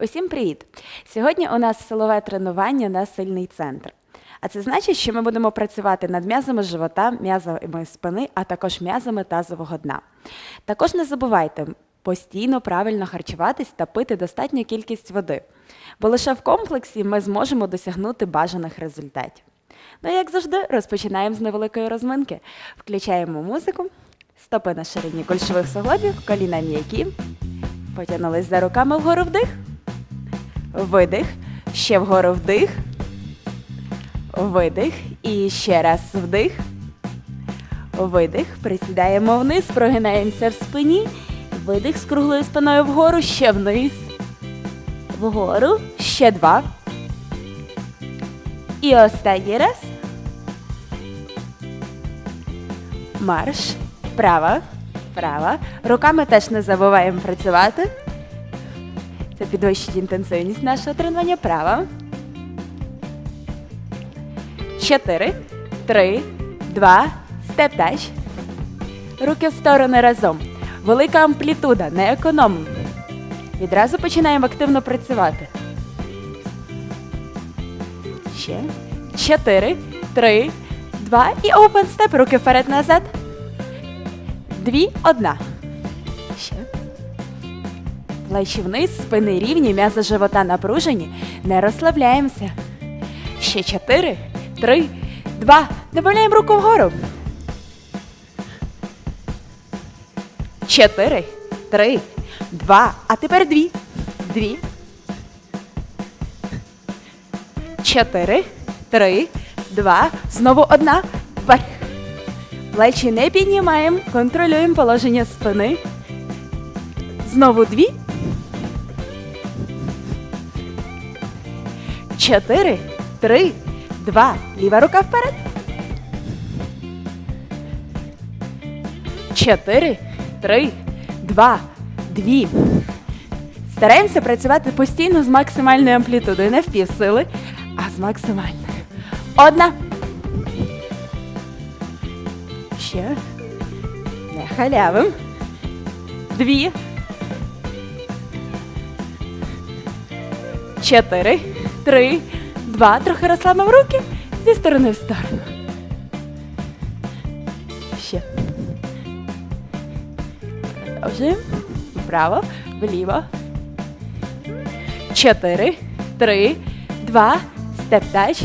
Усім привіт! Сьогодні у нас силове тренування на сильний центр. А це значить, що ми будемо працювати над м'язами живота, м'язами спини, а також м'язами тазового дна. Також не забувайте постійно правильно харчуватись та пити достатню кількість води, бо лише в комплексі ми зможемо досягнути бажаних результатів. Ну і як завжди, розпочинаємо з невеликої розминки. Включаємо музику, стопи на ширині кульшових суглобів, коліна м'які. Потягнулись за руками вгору вдих. Видих. Ще вгору вдих. Видих. І ще раз вдих. Видих. Присідаємо вниз, прогинаємося в спині. Видих з круглою спиною вгору, ще вниз. Вгору. Ще два. І останній раз. Марш. Права. Права. Руками теж не забуваємо працювати. Це підвищить інтенсивність нашого тренування. Права. Чотири. Три. Два. Степ тач. Руки в сторони разом. Велика амплітуда, не економимо. Відразу починаємо активно працювати. Ще. Чотири. Три. Два. І open степ. Руки вперед-назад. Дві, одна. Плечі вниз, спини рівні, м'язи живота напружені. Не розслабляємося. Ще чотири, три, два. Добавляємо руку вгору. Чотири, три, два. А тепер дві. Дві. Чотири, три, два. Знову одна. Вверх. Плечі не піднімаємо, контролюємо положення спини. Знову дві. Чотири, три, два. Ліва рука вперед. Чотири, три, два, дві. Стараємося працювати постійно з максимальною амплітудою, не в півсили, а з максимальною. Одна. Ще. Не халявим. Дві. Чотири. Три. Два. Трохи розслабимо руки зі сторони в сторону. Ще. Продовжуємо. Вправо, вліво. Чотири. Три. Два. Степ-тач.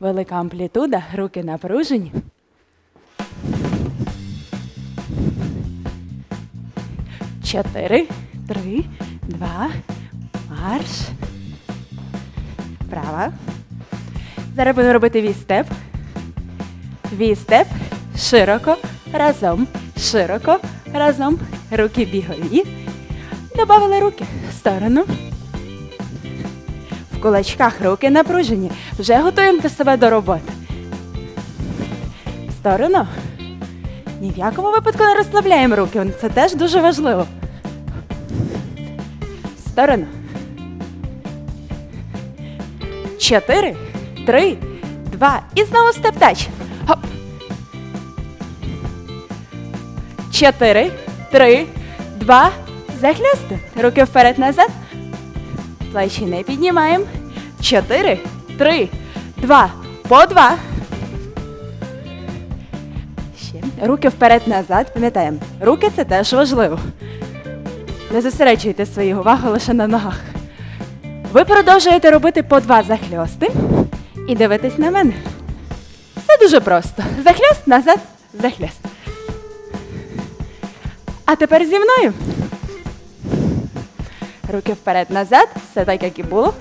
Велика амплітуда, руки напружені. Чотири, три, два, марш. Права. Зараз будемо робити вістеп. Вістеп. Широко. Разом. Широко. Разом. Руки бігові. Добавили руки в сторону. В кулачках руки напружені. Вже готуємо себе до роботи. В сторону. Ні в якому випадку не розслабляємо руки. Це теж дуже важливо. В сторону. Чотири, три, два. І знову степ-тач. Хоп. Чотири, три, два. Захлясти. Руки вперед-назад. Плечі не піднімаємо. Чотири, три, два. По два. Ще. Руки вперед-назад. Пам'ятаємо, руки це теж важливо. Не зосереджуйте свою увагу лише на ногах. Ви продовжуєте робити по два захльости і дивитесь на мене. Все дуже просто. Захльост, назад, захльост. А тепер зі мною. Руки вперед-назад, все так, як і було.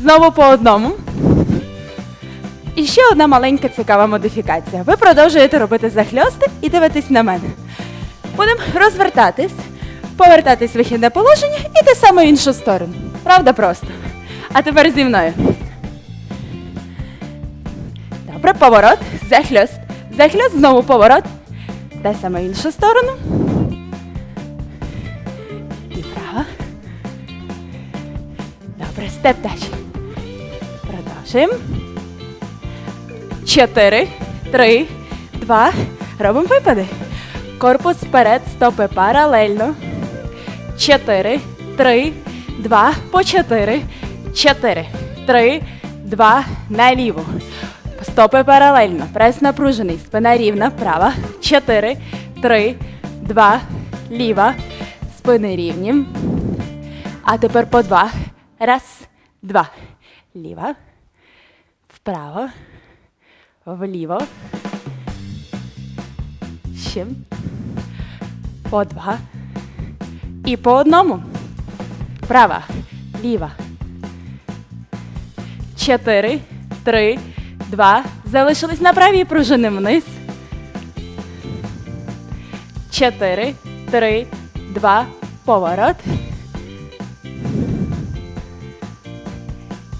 Знову по одному. І ще одна маленька цікава модифікація. Ви продовжуєте робити захльости і дивитесь на мене. Будемо розвертатись, повертатись в вихідне положення і те саме в іншу сторону. Правда просто? А тепер зі мною. Добре, поворот, захльост. Захльост, знову поворот. Те саме в іншу сторону. І права. Добре, степ тач. Продовжуємо. Чотири, три, два. Робимо випади. Корпус вперед, стопи паралельно. Чотири, три, два, по чотири, чотири, три, два, наліво. Стопи паралельно. Прес напружений. Спина рівна. Права. Чотири, три, два, ліва. Спини рівні. А тепер по два. Раз, два. Ліва. Вправо. Вліво. Ще. По два. І по одному. Права. Ліва. Чотири, три, два. Залишились на правій пружини вниз. Чотири, три, два. Поворот.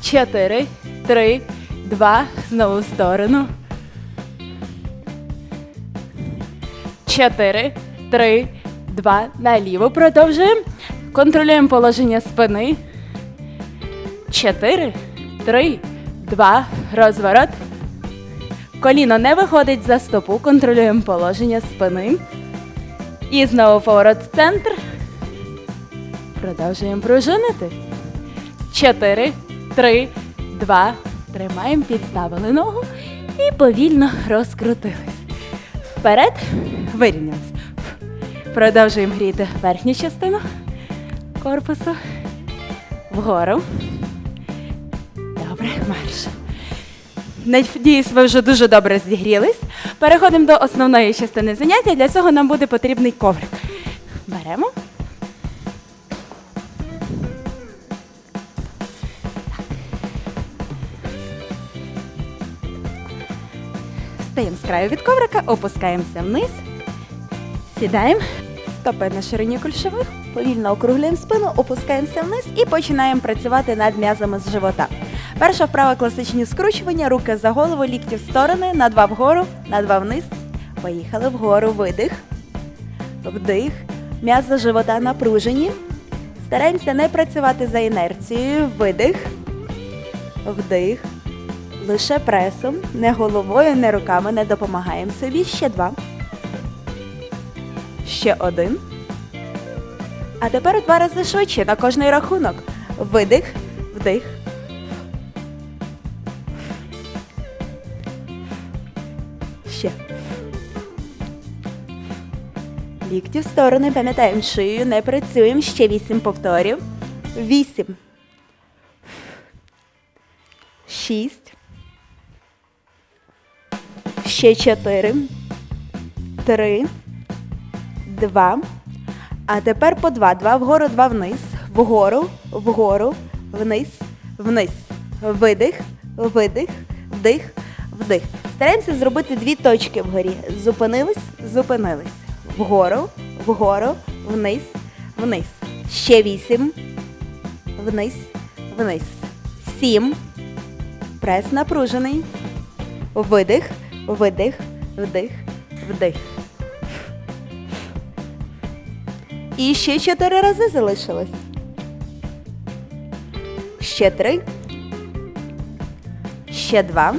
Чотири, три, два. Знову в сторону. Чотири, три, два. Наліво продовжуємо. Контролюємо положення спини. Чотири, три, два. Розворот. Коліно не виходить за стопу. Контролюємо положення спини. І знову поворот в центр. Продовжуємо пружинити. Чотири, три, два. Тримаємо, підставили ногу і повільно розкрутились. Вперед, вирівнялись. Продовжуємо гріти верхню частину корпусу. Вгору. Добре, марш. Надіюсь, ви вже дуже добре зігрілись. Переходимо до основної частини заняття. Для цього нам буде потрібний коврик. Беремо. Стаємо з краю від коврика, опускаємося вниз, сідаємо, стопи на ширині кульшових, повільно округлюємо спину, опускаємося вниз і починаємо працювати над м'язами з живота. Перша вправа класичні скручування, руки за голову, лікті в сторони, на два вгору, на два вниз. Поїхали вгору, видих, вдих, м'язи живота напружені. Стараємося не працювати за інерцією, видих, вдих. Лише пресом, не головою, не руками не допомагаємо собі. Ще два. Ще один. А тепер два рази швидше на кожний рахунок. Видих, вдих. Ще. Лікті в сторони, пам'ятаємо шию, не працюємо. Ще вісім повторів. Вісім. Шість. Ще чотири. Три. Два. А тепер по два. Два вгору, два вниз. Вгору, вгору, вниз, вниз. Видих, видих, вдих, вдих. Стараємося зробити дві точки вгорі. Зупинились, зупинились. Вгору, вгору, вниз, вниз. Ще вісім. Вниз, вниз. Сім. Прес напружений. Видих, видих, вдих, вдих. І ще чотири рази залишилось. Ще три. Ще два.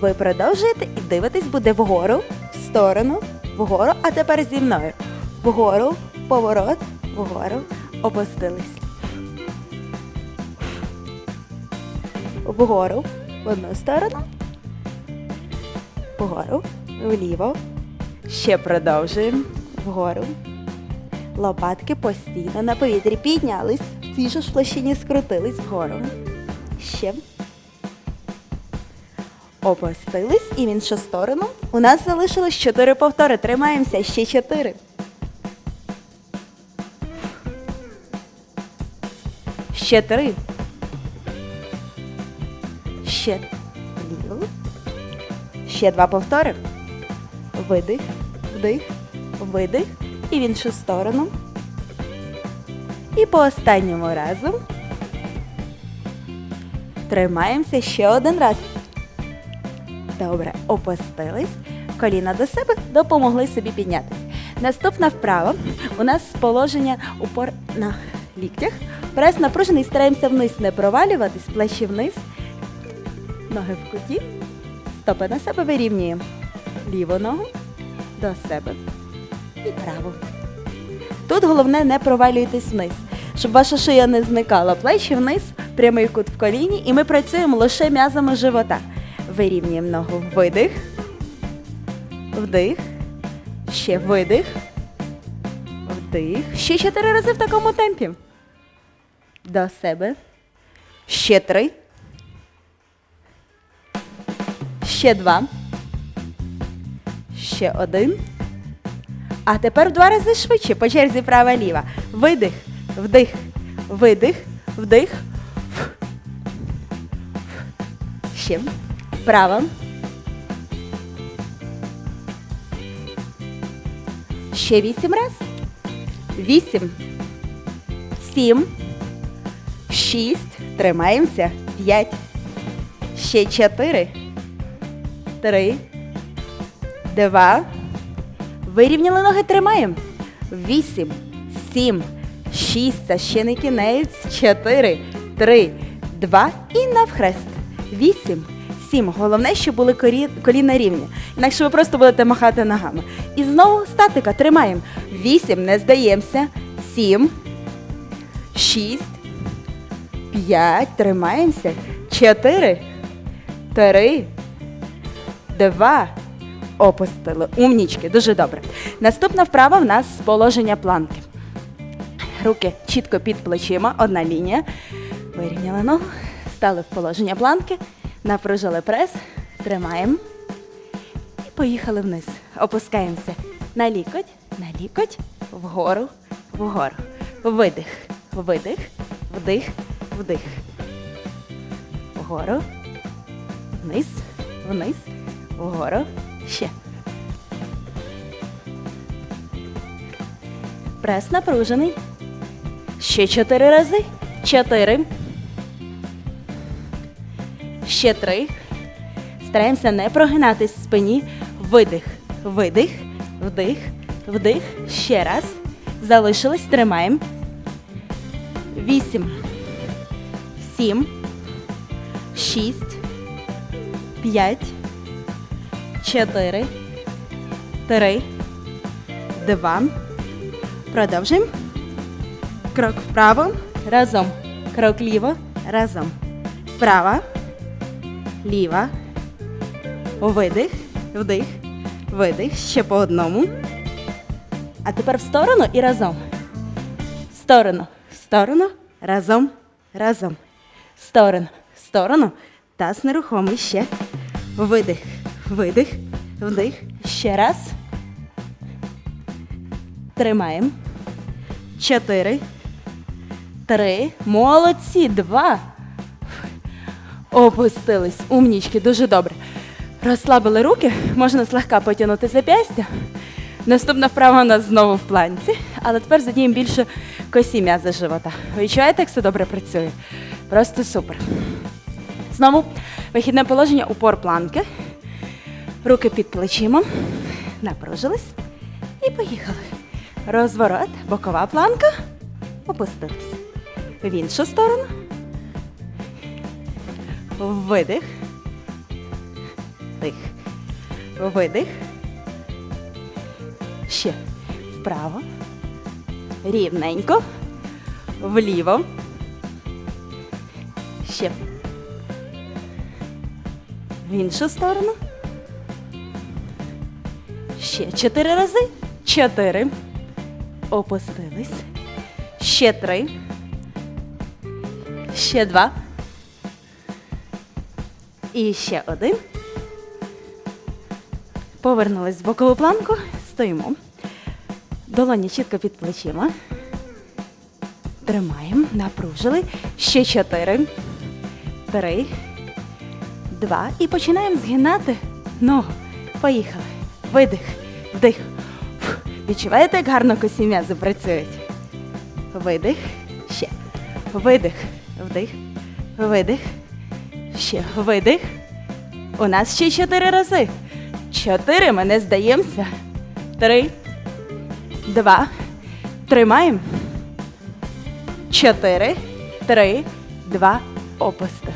Ви продовжуєте і дивитесь буде вгору, в сторону, вгору, а тепер зі мною. Вгору, поворот, вгору, опустились. Вгору, в одну сторону. Вгору, вліво. Ще продовжуємо. Вгору. Лопатки постійно на повітрі піднялись. В цій же ж площині скрутились вгору. Ще. Опустились і в іншу сторону. У нас залишилось 4 повтори. Тримаємося. Ще 4. Ще 3. Ще. Ліво. Ще два повтори. Видих, вдих, видих. І в іншу сторону. І по останньому разу. Тримаємося ще один раз. Добре, опустились. Коліна до себе, допомогли собі піднятися. Наступна вправа. У нас положення упор на ліктях. Прес напружений, стараємося вниз не провалюватись, плечі вниз. Ноги в куті. Стопи на себе вирівнюємо. Ліву ногу до себе і праву. Тут головне не провалюйтесь вниз, щоб ваша шия не зникала. Плечі вниз, прямий кут в коліні, і ми працюємо лише м'язами живота. Вирівнюємо ногу. Видих. Вдих. Ще видих. Вдих. Ще чотири рази в такому темпі. До себе. Ще три. Ще два. Ще один. А тепер в два рази швидше. По черзі права ліва. Видих, вдих, видих, вдих. Ще. Права. Ще вісім раз. Вісім. Сім. Шість. Тримаємося. П'ять. Ще чотири. Три. Два. Вирівняли ноги, тримаємо. Вісім, сім, шість, це ще не кінець. Чотири, три, два і навхрест. Вісім, сім. Головне, щоб були коліна рівні. Інакше ви просто будете махати ногами. І знову статика. Тримаємо. Вісім, не здаємося. Сім, шість, п'ять. Тримаємося. Чотири, три, два. Опустили. Умнічки, дуже добре. Наступна вправа в нас з положення планки. Руки чітко під плечима, одна лінія. Вирівняли ногу, стали в положення планки, напружили прес, тримаємо і поїхали вниз. Опускаємося на лікоть, на лікоть, вгору, вгору. Видих, видих, вдих, вдих. Вгору, вниз, вниз, вгору. Ще. Прес напружений. Ще чотири рази. Чотири. Ще три. Стараємося не прогинатись в спині. Видих. Видих. Вдих. Вдих. Ще раз. Залишились. Тримаємо. Вісім. Сім. Шість. П'ять. Чотири. Три. Два. Продовжуємо. Крок вправо. Разом. Крок ліво. Разом. Права. Ліва. Видих. Вдих. Видих. Ще по одному. А тепер в сторону і разом. В Сторону. В Сторону. Разом. Разом. В Сторону. В Сторону. Таз нерухомий. Ще. Видих. Видих. Вдих. Ще раз. Тримаємо. Чотири. Три. Молодці. Два. Опустились. Умнічки. Дуже добре. Розслабили руки. Можна злегка потягнути зап'ястя. Наступна вправа у нас знову в планці, але тепер задіємо більше косі м'язи живота. Ви відчуваєте, як все добре працює? Просто супер. Знову вихідне положення упор планки. Руки під плечима. Напружились. І поїхали. Розворот, бокова планка. Опустились. В іншу сторону. Видих. Дих. Видих. Ще. Вправо. Рівненько. Вліво. Ще. В іншу сторону. Ще чотири рази. Чотири. Опустились. Ще три. Ще два. І ще один. Повернулись в бокову планку. Стоїмо. Долоні чітко під плечима. Тримаємо. Напружили. Ще чотири. Три. Два. І починаємо згинати ногу. Поїхали. Видих. Вдих. Відчуваєте, як гарно косі м'язи працюють? Видих. Ще. Видих. Вдих. Видих. Ще. Видих. У нас ще чотири рази. Чотири. Ми не здаємося. Три. Два. Тримаємо. Чотири. Три. Два. Опусти.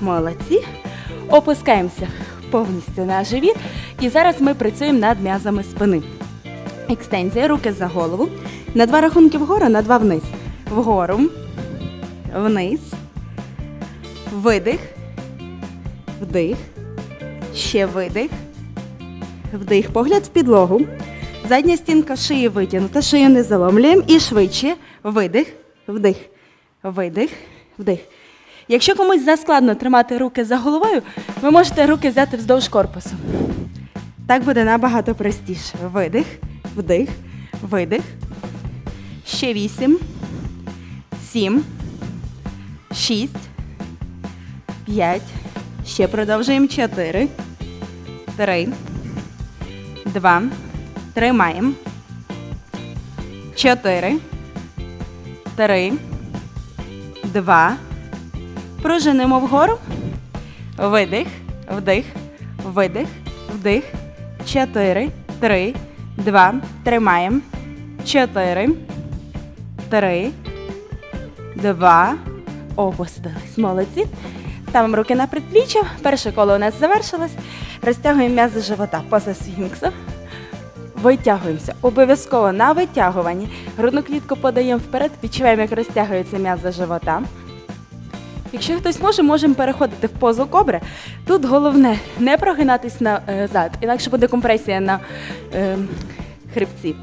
Молодці. Опускаємося повністю на живіт. І зараз ми працюємо над м'язами спини. Екстензія, руки за голову. На два рахунки вгору, на два вниз. Вгору, вниз, видих, вдих, ще видих, вдих, погляд в підлогу. Задня стінка шиї витягнута, шию не заломлюємо і швидше. Видих, вдих, видих, вдих. Якщо комусь заскладно тримати руки за головою, ви можете руки взяти вздовж корпусу. Так буде набагато простіше. Видих, вдих, видих. Ще вісім, сім, шість, п'ять. Ще продовжуємо. Чотири, три, два. Тримаємо. Чотири, три, два. Пружинимо вгору. Видих, вдих, видих, вдих. Чотири, три, два. Тримаємо. Чотири, три, два. Опустились. Молодці. Ставимо руки на предпліччя. Перше коло у нас завершилось. Розтягуємо м'язи живота поза сфінксом. Витягуємося. Обов'язково на витягуванні. Грудну клітку подаємо вперед, відчуваємо, як розтягується м'язи живота. Якщо хтось може, можемо переходити в позу кобри. Тут головне не прогинатись назад, інакше буде компресія на е, хребці.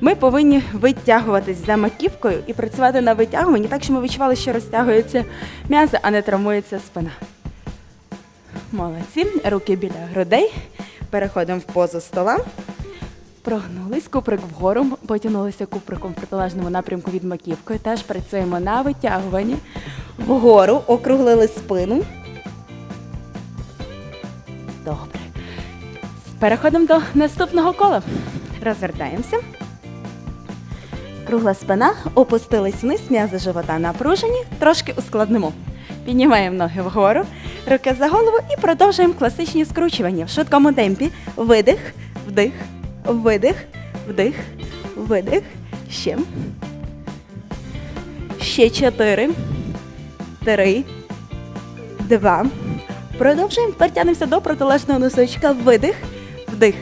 Ми повинні витягуватись за маківкою і працювати на витягуванні, так що ми відчували, що розтягуються м'язи, а не травмується спина. Молодці. Руки біля грудей. Переходимо в позу стола. Прогнулись, куприк вгору, потягнулися куприком в протилежному напрямку від маківки. Теж працюємо на витягуванні. Вгору округлили спину. Добре. Переходимо до наступного кола. Розвертаємося. Кругла спина, опустились вниз, м'язи живота напружені, трошки ускладнимо. Піднімаємо ноги вгору, руки за голову і продовжуємо класичні скручування в швидкому темпі. Видих, вдих, видих, вдих, видих. Ще. Ще чотири. Три. Два. Продовжуємо. Тягнемося до протилежного носочка. Видих, вдих,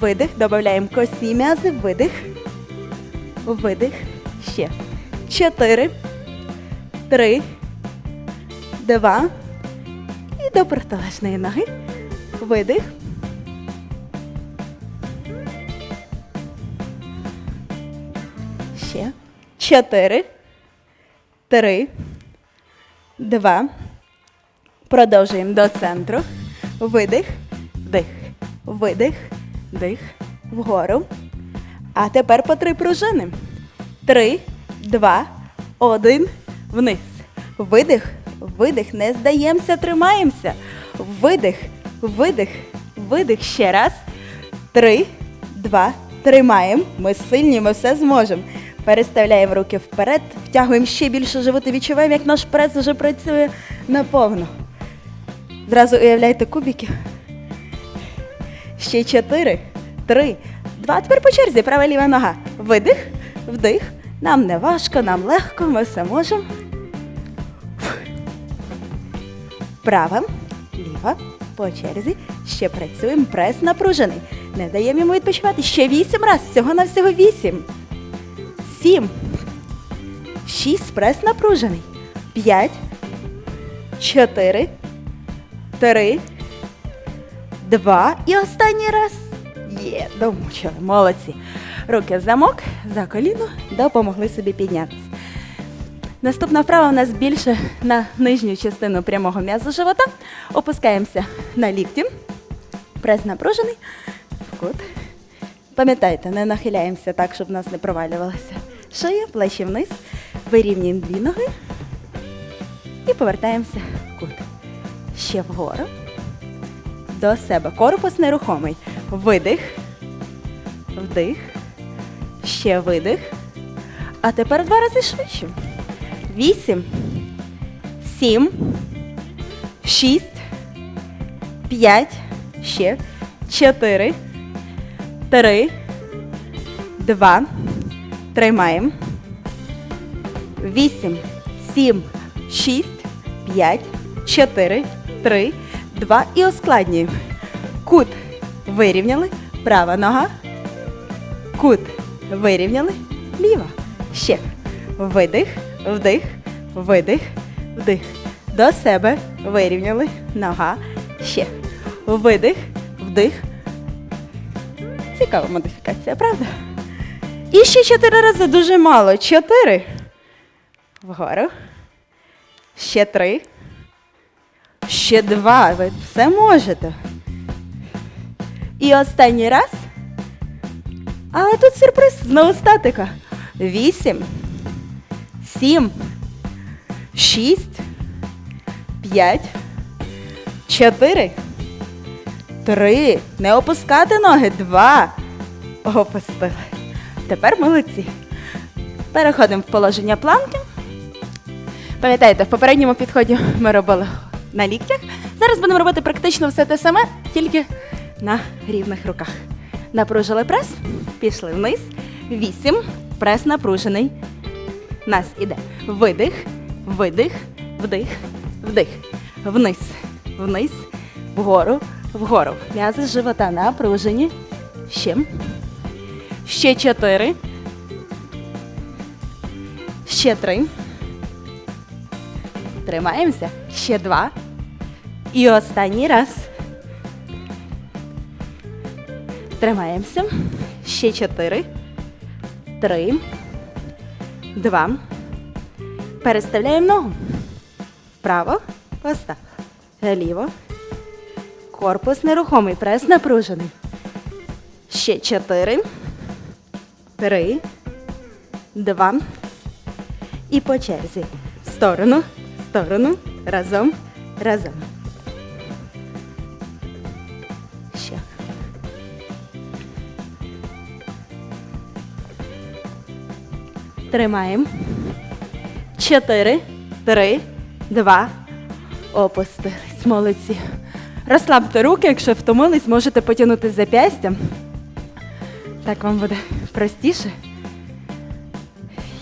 видих. Додаємо косі м'язи, видих. Видих. Ще. Чотири. Три. Два. І до протилежної ноги. Видих. Ще. Чотири. Три. Два. Продовжуємо до центру. Видих. Вдих. Видих. Дих. Вгору. А тепер по три пружини. Три, два, один. Вниз. Видих. Видих. Не здаємося, тримаємося. Видих. Видих. Видих. Ще раз. Три, два. Тримаємо. Ми сильні, ми все зможемо. Переставляємо руки вперед, втягуємо ще більше живот відчуваємо, як наш прес вже працює наповно. Зразу уявляйте кубики. Ще чотири, три, два. Тепер по черзі. Права ліва нога. Видих, вдих. Нам не важко, нам легко, ми все можемо. Права, ліва, по черзі. Ще працюємо. Прес напружений. Не даємо йому відпочивати. Ще вісім разів. Всього на всього вісім. Сім. Шість. Прес напружений. П'ять. Чотири. Три. Два. І останній раз. Є, домучили. Молодці. Руки в замок, за коліно, допомогли собі піднятися. Наступна вправа у нас більше на нижню частину прямого м'язу живота. Опускаємося на лікті. Прес напружений. В кут. Пам'ятайте, не нахиляємося так, щоб нас не провалювалося. Шия, плечі вниз. Вирівнюємо дві ноги. І повертаємося в кут. Ще вгору. До себе. Корпус нерухомий. Видих. Вдих. Ще видих. А тепер два рази швидше. Вісім. Сім. Шість. П'ять. Ще. Чотири. Три. Два. Тримаємо. Вісім. Сім. Шість. П'ять. Чотири. Три. Два. І ускладнюємо. Кут. Вирівняли. Права нога. Кут. Вирівняли. Ліво. Ще. Видих, вдих, видих, вдих. До себе. Вирівняли. Нога. Ще. Видих, вдих. Цікава модифікація, правда? І ще чотири рази дуже мало. Чотири. Вгору. Ще три. Ще два. Ви все можете. І останній раз. Але тут сюрприз знову статика. Вісім. Сім. Шість. П'ять. Чотири. Три. Не опускати ноги. Два. Опустили. Тепер молодці. Переходимо в положення планки. Пам'ятаєте, в попередньому підході ми робили на ліктях. Зараз будемо робити практично все те саме, тільки на рівних руках. Напружили прес, пішли вниз. Вісім. Прес напружений. Нас іде видих, видих, вдих, вдих. Вниз, вниз, вгору, вгору. М'язи живота напружені. Ще. Ще чотири. Ще три. Тримаємося. Ще два. І останній раз. Тримаємося. Ще чотири. Три. Два. Переставляємо ногу. Вправо. Ось. Ліво. Корпус нерухомий. Прес напружений. Ще чотири. Три. Два. І по черзі. Сторону, сторону, разом, разом. Ще. Тримаємо. Чотири, три, два. Опустились. Молодці. Розслабте руки, якщо втомились, можете потягнути зап'ястя. Так вам буде простіше.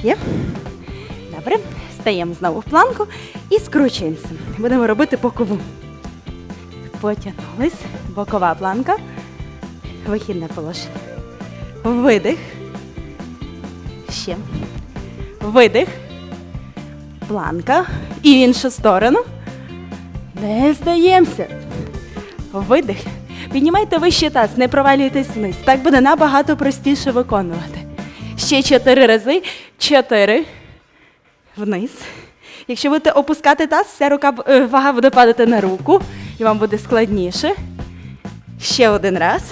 Є. Добре. Стаємо знову в планку і скручуємося. Будемо робити бокову. Потягнулись. Бокова планка. Вихідне положення. Видих. Ще. Видих. Планка. І в іншу сторону. Не здаємося. Видих. Піднімайте вище таз, не провалюйтесь вниз. Так буде набагато простіше виконувати. Ще чотири рази. Чотири. Вниз. Якщо будете опускати таз, вся рука е, вага буде падати на руку, і вам буде складніше. Ще один раз.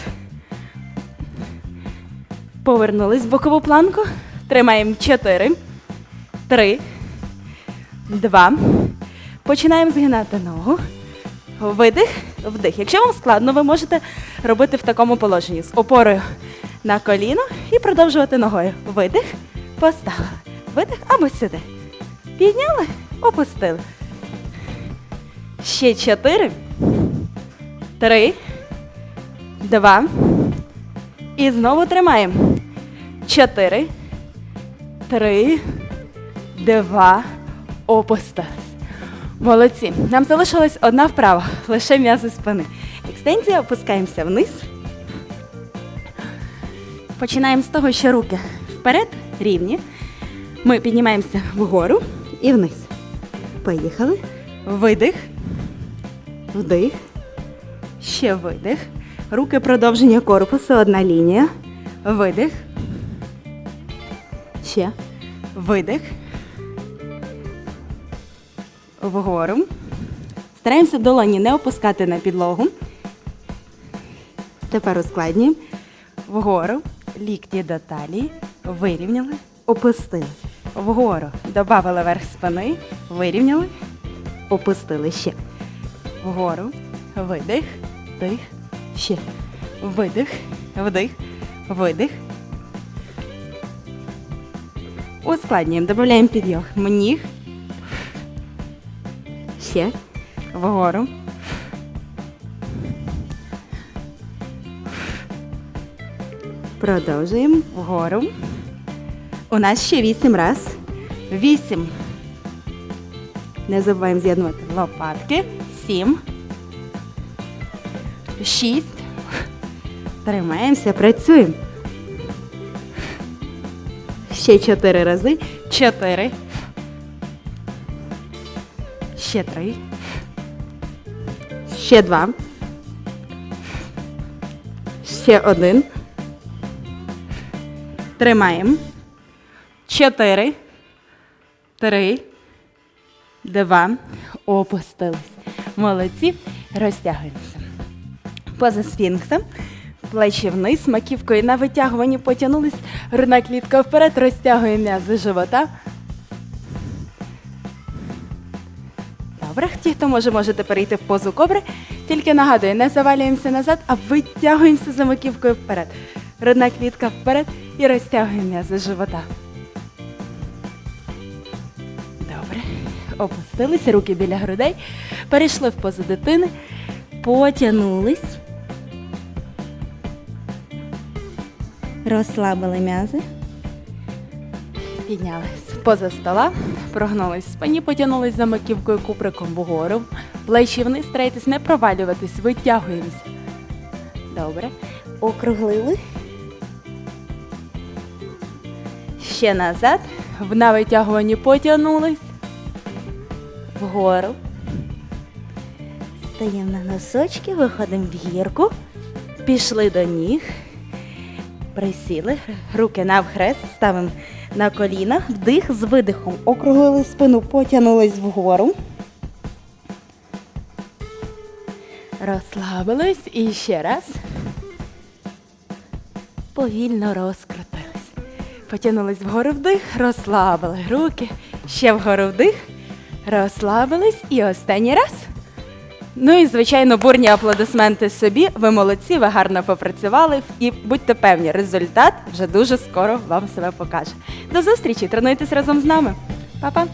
Повернулись в бокову планку. Тримаємо 4, 3, 2. Починаємо згинати ногу. Видих, вдих. Якщо вам складно, ви можете робити в такому положенні з опорою на коліно і продовжувати ногою. Видих, поставили. Видих або сюди. Підняли, опустили. Ще чотири. Три. Два. І знову тримаємо. Чотири. Три. Два. Опустились. Молодці. Нам залишилась одна вправа, лише м'язи спини. Екстензія, опускаємося вниз. Починаємо з того, що руки вперед, рівні. Ми піднімаємося вгору і вниз. Поїхали. Видих. Вдих. Ще видих. Руки продовження корпусу, одна лінія. Видих. Ще. Видих. Вгору. Стараємося долоні не опускати на підлогу. Тепер ускладнюємо. Вгору. Лікті до талії. Вирівняли. Опустили. Вгору. Добавили верх спини. Вирівняли. Опустили ще. Вгору. Видих. Вдих. Ще. Видих. Вдих. Видих. Ускладнюємо. Додаємо підйом. Ніг. Ще. Вгору. Продовжуємо вгору. У нас ще вісім раз. Вісім. Не забуваємо з'єднувати лопатки. Сім. Шість. Тримаємося, працюємо. Ще чотири рази. Чотири. Ще три. Ще два. Ще один. Тримаємо. Чотири. Три. Два. Опустились. Молодці, розтягуємося. Поза сфінксом. Плечі вниз, маківкою на витягуванні потягнулись, грудна клітка вперед, розтягуємо м'язи живота. Ті, хто може, можете перейти в позу кобри. Тільки нагадую, не завалюємося назад, а витягуємося за маківкою вперед. Грудна клітка вперед і розтягуємо м'язи живота. Добре. Опустилися, руки біля грудей. Перейшли в позу дитини. Потягнулись. Розслабили м'язи. Піднялись. Поза стола. Прогнулись спині, потягнулись за маківкою куприком вгору. Плечі вниз, старайтесь не провалюватись, витягуємося. Добре. Округлили. Ще назад. В- витягуванні потягнулись. Вгору. Стаємо на носочки, виходимо в гірку. Пішли до ніг. Присіли, руки навхрест, ставимо на коліна, вдих з видихом. Округлили спину, потягнулись вгору. Розслабились і ще раз. Повільно розкрутились. Потягнулись вгору вдих, розслабили руки. Ще вгору вдих, розслабились і останній раз. Ну і звичайно, бурні аплодисменти собі. Ви молодці, ви гарно попрацювали і будьте певні, результат вже дуже скоро вам себе покаже. До зустрічі! Тренуйтесь разом з нами. Па-па!